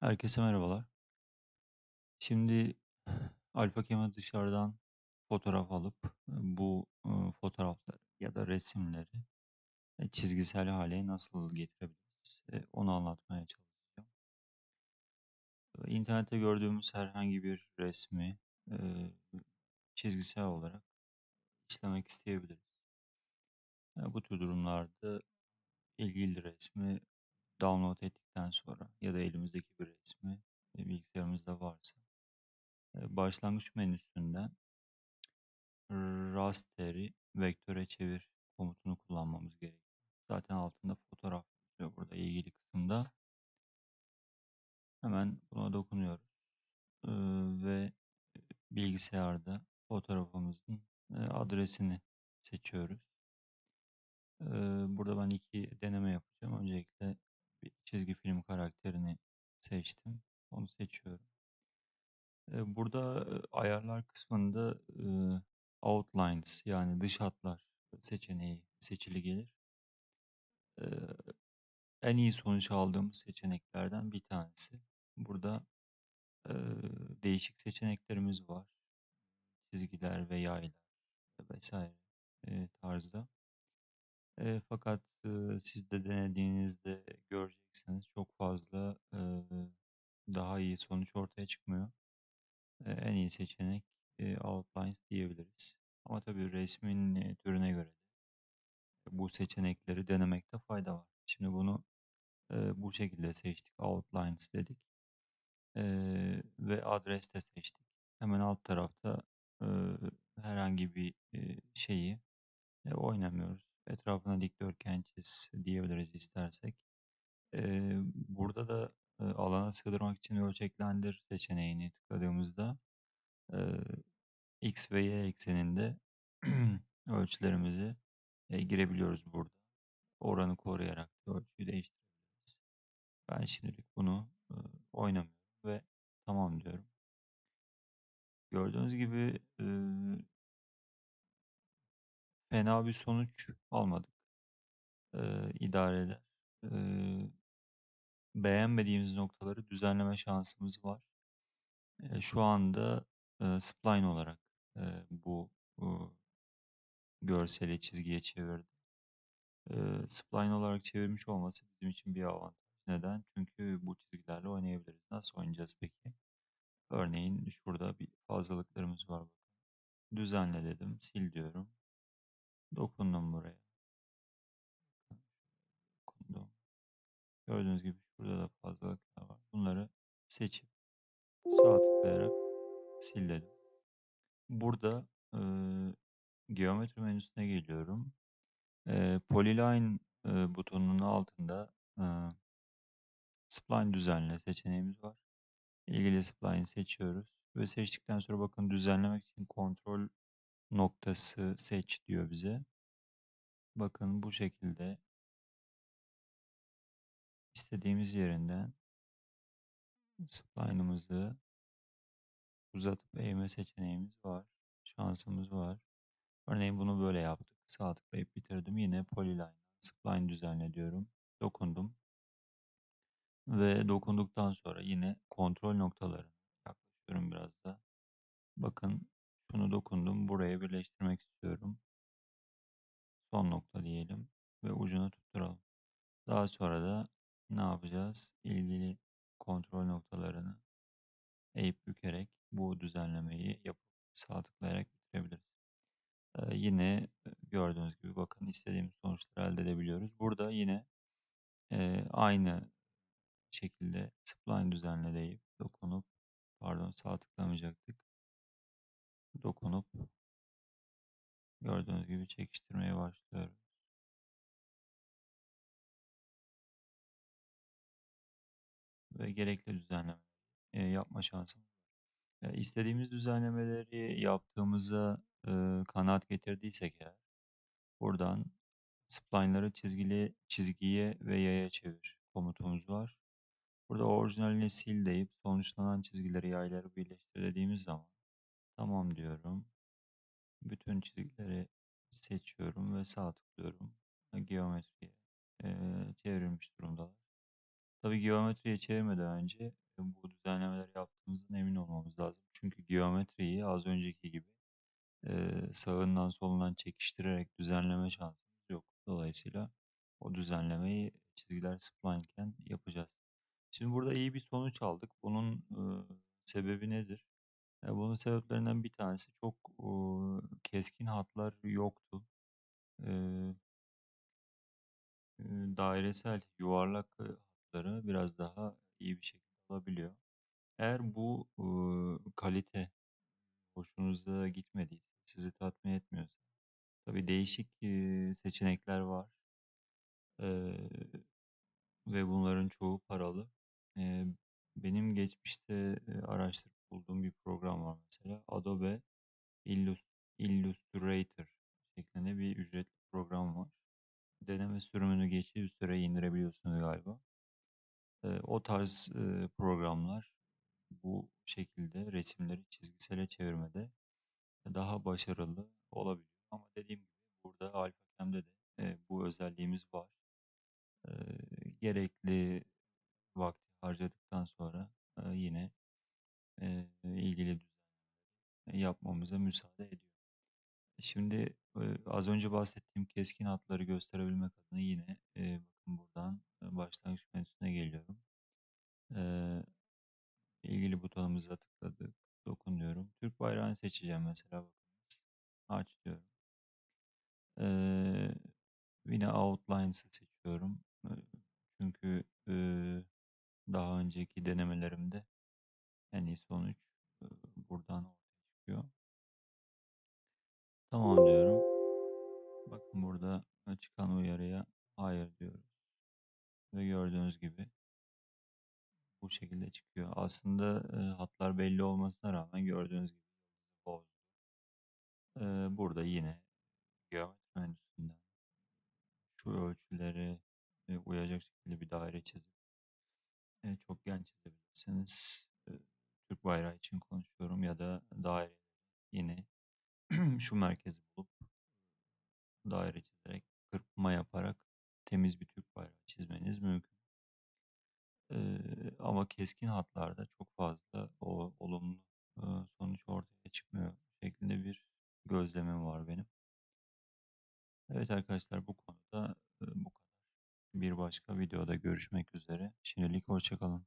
Herkese merhabalar. Şimdi Alfa Kema dışarıdan fotoğraf alıp e, bu fotoğrafları ya da resimleri e, çizgisel hale nasıl getirebiliriz? E, Onu anlatmaya çalışacağım. İnternette gördüğümüz herhangi bir resmi çizgisel olarak işlemek isteyebiliriz. Bu tür durumlarda ilgili resmi download ettikten sonra ya da elimizdeki bir resmi e, bilgisayarımızda varsa e, başlangıç menüsünden raster'i vektöre çevir komutunu kullanmamız gerekiyor. Zaten altında fotoğraf yazıyor burada ilgili kısımda. Hemen buna dokunuyoruz. Ve bilgisayarda fotoğrafımızın e, adresini seçiyoruz. Burada ben iki deneme yapacağım. Öncelikle bir çizgi film karakterini seçtim. Onu seçiyorum. Ee, burada e, ayarlar kısmında e, outlines yani dış hatlar seçeneği seçili gelir. Ee, en iyi sonuç aldığımız seçeneklerden bir tanesi. Burada e, değişik seçeneklerimiz var. Çizgiler ve yaylar vesaire e, tarzda. E, fakat e, siz de denediğinizde göreceksiniz çok fazla e, daha iyi sonuç ortaya çıkmıyor. En iyi seçenek outlines diyebiliriz. Ama tabii resmin türüne göre bu seçenekleri denemekte fayda var. Şimdi bunu bu şekilde seçtik. Outlines dedik. Ve adres de seçtik. Hemen alt tarafta herhangi bir şeyi oynamıyoruz. Etrafına dikdörtgen çiz diyebiliriz istersek. Burada da e, alana sığdırmak için ölçeklendir seçeneğini tıkladığımızda x ve y ekseninde ölçülerimizi e, girebiliyoruz burada. Oranı koruyarak da ölçüyü değiştirebiliriz. Ben şimdilik bunu oynamıyorum ve tamam diyorum. Gördüğünüz gibi e, fena bir sonuç almadık. E, idare eder. Beğenmediğimiz noktaları düzenleme şansımız var. E, şu anda e, spline olarak e, bu e, görseli çizgiye çevirdi. E, spline olarak çevirmiş olması bizim için bir avantaj. Neden? Çünkü bu çizgilerle oynayabiliriz. Nasıl oynayacağız peki? Örneğin şurada bir fazlalıklarımız var. Düzenle dedim. Sil diyorum. Dokundum buraya. Dokundum. Gördüğünüz gibi şurada da fazlalıklar var. Bunları seçip sağ tıklayarak sil dedim. Burada e, geometri menüsüne geliyorum. E, Polyline e, butonunun altında e, spline düzenle seçeneğimiz var. İlgili spline seçiyoruz. Ve seçtikten sonra bakın düzenlemek için kontrol noktası seç diyor bize. Bakın bu şekilde istediğimiz yerinden spline'ımızı uzatıp eğme seçeneğimiz var. Şansımız var. Örneğin bunu böyle yaptık. Sağ tıklayıp bitirdim. Yine polyline spline düzenle diyorum. Dokundum. Ve dokunduktan sonra yine kontrol noktalarına yaklaşıyorum biraz da. Bakın şunu dokundum. Buraya birleştirmek istiyorum. Son nokta diyelim. Ve ucunu tutturalım. Daha sonra da ne yapacağız? İlgili kontrol noktalarını eğip bükerek bu düzenlemeyi yapıp sağ bitirebiliriz. Ee, yine gördüğünüz gibi bakın istediğimiz sonuçları elde edebiliyoruz. Burada yine e, aynı şekilde spline düzenle deyip dokunup pardon sağ tıklamayacaktık. Dokunup gördüğünüz gibi çekiştirmeye başlıyorum. Ve gerekli düzenleme yapma şansım var. E, istediğimiz düzenlemeleri yaptığımıza e, kanaat getirdiysek eğer buradan spline'ları çizgili çizgiye ve yaya çevir komutumuz var. Burada orijinalini sil deyip sonuçlanan çizgileri yayları birleştir dediğimiz zaman tamam diyorum. Bütün çizgileri seçiyorum ve sağ tıklıyorum. Geometriye çevrilmiş durumdalar. Tabii geometriye çevirmeden önce e, bu düzenlemeleri yaptığımızdan emin olmamız lazım. Çünkü geometriyi az önceki gibi e, sağından solundan çekiştirerek düzenleme şansımız yok. Dolayısıyla o düzenlemeyi çizgiler splineken yapacağız. Şimdi burada iyi bir sonuç aldık. Bunun e, sebebi nedir? E, bunun sebeplerinden bir tanesi çok e, keskin hatlar yoktu. E, e, dairesel, yuvarlak e, hatları biraz daha iyi bir şekilde alabiliyor. Eğer bu e, kalite hoşunuza gitmediyse, sizi tatmin etmiyorsa, tabii değişik e, seçenekler var E, ve bunların çoğu paralı. E, benim geçmişte e, araştırıp bulduğum bir program var mesela. Adobe Illus- Illustrator şeklinde bir ücretli program var. Deneme sürümünü geçici bir süre indirebiliyorsunuz galiba. E, o tarz e, programlar bu şekilde resimleri çizgisele çevirmede daha başarılı olabiliyor. Ama dediğim gibi burada AlphaCam'de de e, bu özelliğimiz var. E, gerekli vakti harcadıktan sonra e, yine e, ilgili düzenlemeleri yapmamıza müsaade ediyor. Şimdi az önce bahsettiğim keskin hatları gösterebilmek adına yine e, bakın buradan başlangıç menüsüne geliyorum. E, ilgili butonumuza tıkladık. Dokun diyorum. Türk bayrağını seçeceğim mesela bakınız. Aç diyorum. E, yine Outlines'ı seçiyorum. Çünkü e, daha önceki denemelerimde en iyi sonuç e, buradan ortaya çıkıyor. Tamam diyorum. Bakın burada çıkan uyarıya hayır diyoruz. Ve gördüğünüz gibi bu şekilde çıkıyor. Aslında e, hatlar belli olmasına rağmen gördüğünüz gibi bozdu. E, burada yine geometri menüsünden şu ölçüleri e, uyacak şekilde bir daire çizip e, çokgen çizebilirsiniz. E, Türk bayrağı için konuşuyorum ya da daire yine şu merkezi bulup daire çizerek kırpma yaparak temiz bir Türk bayrağı çizmeniz mümkün. Ee, ama keskin hatlarda çok fazla o olumlu e, sonuç ortaya çıkmıyor şeklinde bir gözlemim var benim. Evet arkadaşlar bu konuda e, bu kadar. Bir başka videoda görüşmek üzere. Şimdilik hoşça kalın.